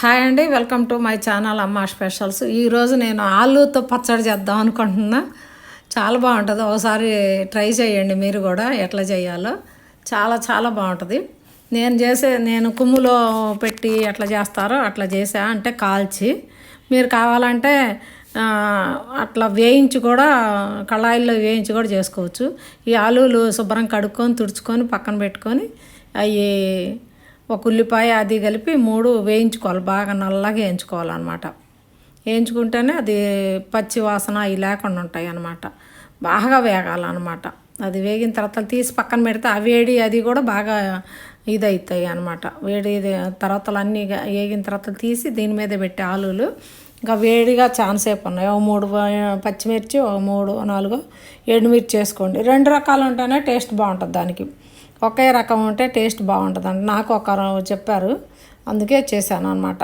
Hi అండి welcome to my channel Amma specials. ఈరోజు నేను ఆలూతో పచ్చడి చేద్దాం అనుకుంటున్నా. చాలా బాగుంటుంది. ఒకసారి ట్రై చేయండి మీరు కూడా ఎట్లా చేయాలో. చాలా చాలా బాగుంటుంది. నేను చేసే నేను కుమ్ములో పెట్టి ఎట్లా చేస్తారో అట్లా చేసా అంటే కాల్చి. మీరు కావాలంటే అట్లా వేయించి కూడా కళాయిల్లో వేయించి కూడా చేసుకోవచ్చు. ఈ ఆలూలు శుభ్రం కడుక్కొని తుడుచుకొని పక్కన పెట్టుకొని అవి ఒక ఉల్లిపాయ అది కలిపి మూడు వేయించుకోవాలి. బాగా నల్లగా వేయించుకోవాలన్నమాట. వేయించుకుంటేనే అది పచ్చి వాసన అవి లేకుండా ఉంటాయి అన్నమాట బాగా వేగాలన్నమాట. అది వేగిన తర్వాత తీసి పక్కన పెడితే ఆ వేడి అది కూడా బాగా ఇది అవుతాయి అనమాట వేడి తర్వాత అన్నీ వేగిన తర్వాత తీసి దీని మీద పెట్టి ఆలులు ఇంకా వేడిగా చాలాసేపు ఉన్నాయి. ఒక మూడు పచ్చిమిర్చి ఒక మూడు నాలుగు ఎండుమిర్చి వేసుకోండి. రెండు రకాలు ఉంటేనే టేస్ట్ బాగుంటుంది దానికి. ఒకే రకం ఉంటే టేస్ట్ బాగుంటుంది నాకు ఒక చెప్పారు. అందుకే చేశాను అనమాట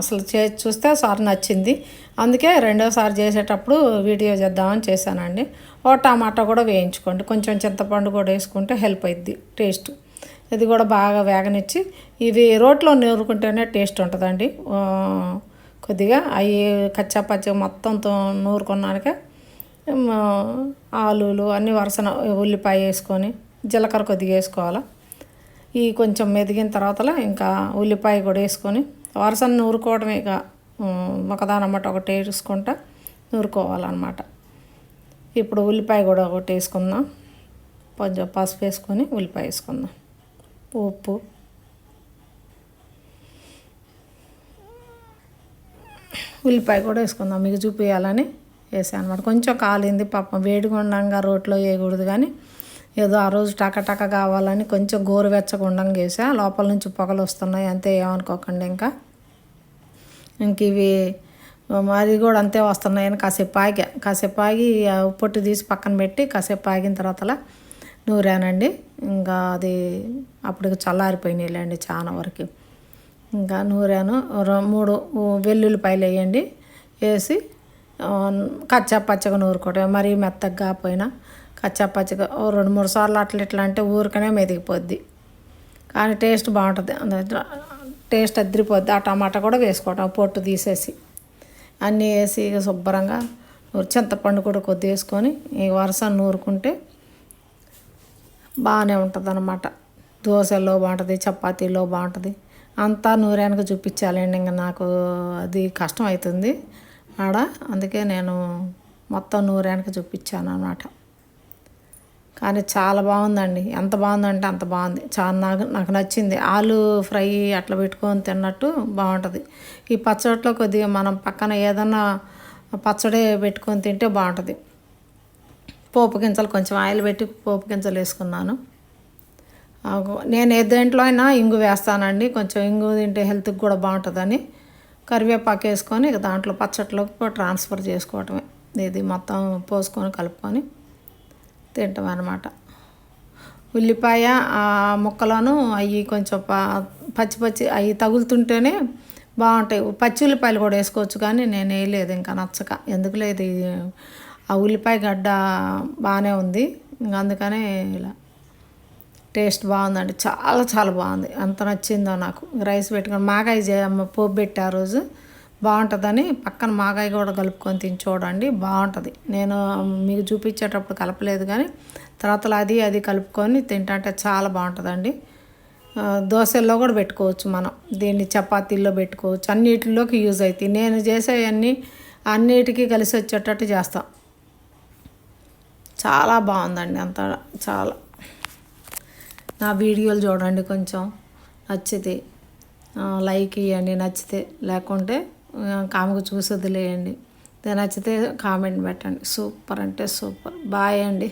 అసలు చే చూస్తే సార్ నచ్చింది. అందుకే రెండోసారి చేసేటప్పుడు వీడియో చేద్దామని చేశానండి. ఓ టమాటా కూడా వేయించుకోండి. కొంచెం చింతపండు కూడా వేసుకుంటే హెల్ప్ అవుద్ది టేస్ట్. ఇది కూడా బాగా వేగనిచ్చి ఇవి రోట్లో నూరుకుంటేనే టేస్ట్ ఉంటుందండి. కొద్దిగా అవి కచ్చా పచ్చ మొత్తంతో నూరుకున్నాక ఆలులు అన్నీ వరుసన ఉల్లిపాయ వేసుకొని జీలకర్ర కొద్దిగా వేసుకోవాలి. ఈ కొంచెం మెదిగిన తర్వాత ఇంకా ఉల్లిపాయ కూడా వేసుకొని వరుసను నూరుకోవడమే ఇక ఒకదానమాట ఒకటి వేసుకుంటా నూరుకోవాలన్నమాట. ఇప్పుడు ఉల్లిపాయ కూడా ఒకటి వేసుకుందాం. కొంచెం పసుపు వేసుకొని ఉల్లిపాయ వేసుకుందాం. ఉప్పు. ఉల్లిపాయ కూడా వేసుకుందాం. మీకు చూపించాలని వేసాను అనమాట కొంచెం కాలింది పాపం. వేడిగా ఉండంగా రోట్లో వేయకూడదు కానీ ఏదో ఆ రోజు టక టక కావాలని కొంచెం గోరువెచ్చగా ఉండంగా వేసా. లోపల నుంచి పొగలు వస్తున్నాయి. అంతే ఏమనుకోకండి ఇంకా. ఇంక ఇవి అది కూడా అంతే వస్తున్నాయని కాసేపు ఆగా. కాసేపు ఆగి ఉప్పొట్టు పొట్టు తీసి పక్కన పెట్టి కాసేపు ఆగిన తర్వాత నూరానండి. ఇంకా అది అప్పుడు చల్లారిపోయినాయిలేండి చాలా వరకు. ఇంకా నూరాను మూడు వెల్లుల్లిపాయలు వేయండి. వేసి కచ్చా పచ్చగా నూరుకోవడం మరీ మెత్తగా కాకపోయినా కచ్చా పచ్చగా ఓ రెండు మూడు సార్లు అట్లా ఇట్లా అంటే ఊరికనే మెదిగిపోద్ది. కానీ టేస్ట్ బాగుంటుంది. టేస్ట్ అదిరిపోద్ది. ఆ టమాటా కూడా వేసుకోవటం పొట్టు తీసేసి. అన్నీ వేసి ఇక శుభ్రంగా చింతపండు కూడా కొద్ది వేసుకొని ఈ వరుస నూరుకుంటే బాగానే ఉంటుంది అనమాట దోశల్లో బాగుంటుంది చపాతీలో బాగుంటుంది. అంతా నూరానికి చూపించాలండి. ఇంకా నాకు అది కష్టం అవుతుంది. ఆడ. అందుకే నేను మొత్తం నూరానికి చూపించాను అనమాట కానీ చాలా బాగుందండి. ఎంత బాగుందంటే అంత బాగుంది. చాలా నాకు నాకు నచ్చింది. ఆలు ఫ్రై అట్లా పెట్టుకొని తిన్నట్టు బాగుంటుంది. ఈ పచ్చడిలో కొద్దిగా మనం పక్కన ఏదన్నా పచ్చడి పెట్టుకొని తింటే బాగుంటుంది. పోపు గింజలు కొంచెం ఆయిల్ పెట్టి పోపు గింజలు వేసుకున్నాను. నేను ఏ దేంట్లో అయినా ఇంగు వేస్తానండి. కొంచెం ఇంగు తింటే హెల్త్కి కూడా బాగుంటుందని. కరివేపాకు వేసుకొని ఇక దాంట్లో పచ్చట్లోకి ట్రాన్స్ఫర్ చేసుకోవటమే. ఇది మొత్తం పోసుకొని కలుపుకొని తింటాం అనమాట ఉల్లిపాయ ఆ ముక్కలను అవి కొంచెం పచ్చి పచ్చి అవి తగులుతుంటేనే బాగుంటాయి. పచ్చి ఉల్లిపాయలు కూడా వేసుకోవచ్చు కానీ నేను వేయలేదు ఇంకా నచ్చక. ఎందుకు లేదు ఆ ఉల్లిపాయ గడ్డ బాగానే ఉంది. ఇంకా అందుకనే ఇలా టేస్ట్ బాగుందండి. చాలా చాలా బాగుంది. అంత నచ్చిందో నాకు. రైస్ పెట్టుకొని మాగాయ పోపు పెట్టి ఆ రోజు బాగుంటుందని పక్కన మాగాయ కూడా కలుపుకొని తిని చూడండి. బాగుంటుంది. నేను మీకు చూపించేటప్పుడు కలపలేదు కానీ తర్వాత అది అది కలుపుకొని తింటే చాలా బాగుంటుందండి. దోశల్లో కూడా పెట్టుకోవచ్చు మనం. దీన్ని చపాతీల్లో పెట్టుకోవచ్చు. అన్నిటిలోకి యూజ్ అవుతాయి నేను చేసేవన్నీ అన్నిటికీ కలిసి వచ్చేటట్టు చేస్తాం. చాలా బాగుందండి అంత. చాలా. నా వీడియోలు చూడండి కొంచెం. నచ్చితే లైక్ ఇవ్వండి నచ్చితే లేకుంటే కామెకు చూసి వదిలేయండి నచ్చితే కామెంట్ పెట్టండి. సూపర్ అంటే సూపర్. బాయ్ అండి.